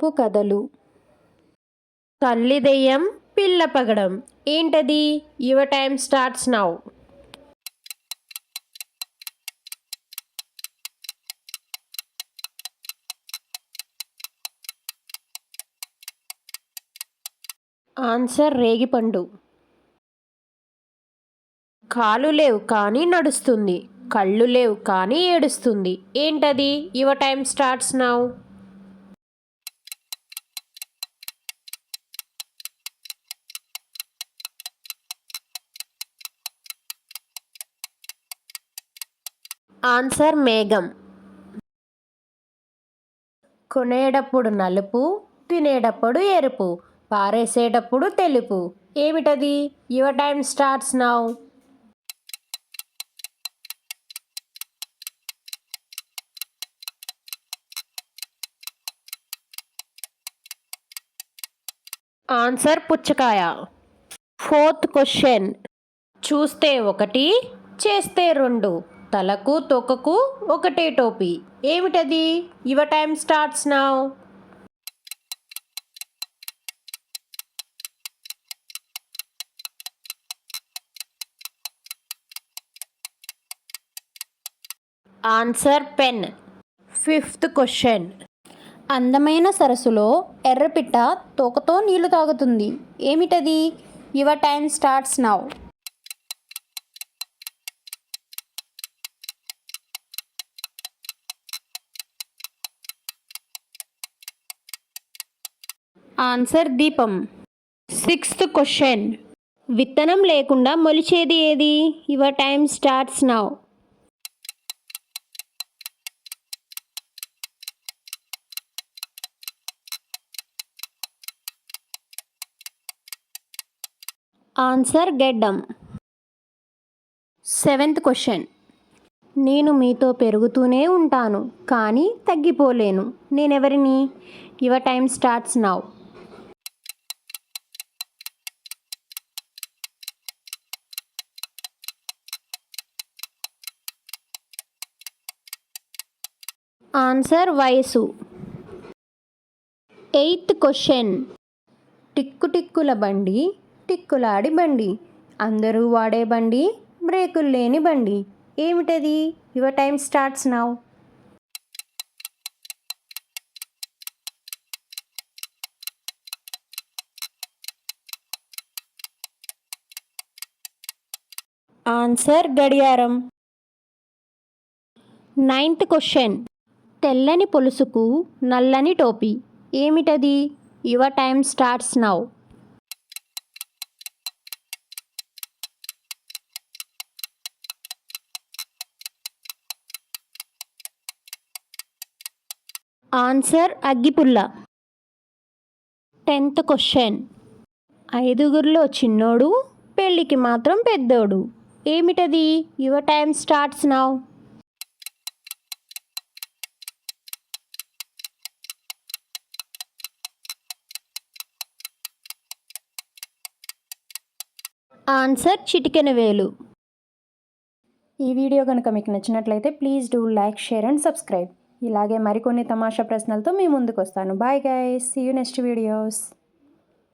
కాలపు కథలు. తల్లి దెయ్యం పిల్ల పగడం. ఏంటది? Your time starts now. Answer రేగిపండు. కాలు లేవు కానీ నడుస్తుంది. కళ్ళు లేవు కానీ ఏడుస్తుంది. ఏంటది? Your time starts now. Answer మేఘం. కొనేటప్పుడు నలుపు తినేటప్పుడు ఎరుపు పారేసేటప్పుడు తెలుపు. ఏమిటది? Your time starts now. Answer పుచ్చకాయ. Fourth question. చూస్తే ఒకటి చేస్తే రెండు. తలకు తొకకు ఒకటే టోపీ. ఏమిటది? Your time starts now. Answer pen. Fifth question. అందమైన సరస్సులో ఎర్రపిట్ట తోకతో నీళ్ళు తాగుతుంది. ఏమిటది? Your time starts now. Answer దీపం. Sixth question. విత్తనం లేకుండా మొలిచేది ఏది? Your time starts now. Answer Gaddam. Seventh question. నేను మీతో పెరుగుతూనే ఉంటాను కానీ తగ్గిపోలేను. నేనెవరిని? Your time starts now. Answer వయసు. Eighth question. టిక్కు టిక్కుల బండి టిక్కులాడి బండి. అందరూ వాడే బండి బ్రేకులు లేని బండి. ఏమిటది? Your time starts now. Answer గడియారం. Ninth question. తెల్లని పొలుసుకు నల్లని టోపీ. ఏమిటది? Your time starts now. Answer అగ్గిపుల్ల. Tenth question. ఐదుగురిలో చిన్నోడు పెళ్ళికి మాత్రం పెద్దోడు. ఏమిటది? Your time starts now. Answer చిటికెన వేలు. ఈ వీడియో కనుక మీకు నచ్చినట్లయితే please do like share and subscribe. ఇలాగే మరికొన్ని తమాషా ప్రశ్నలతో మీ ముందుకు వస్తాను bye guys. See you next videos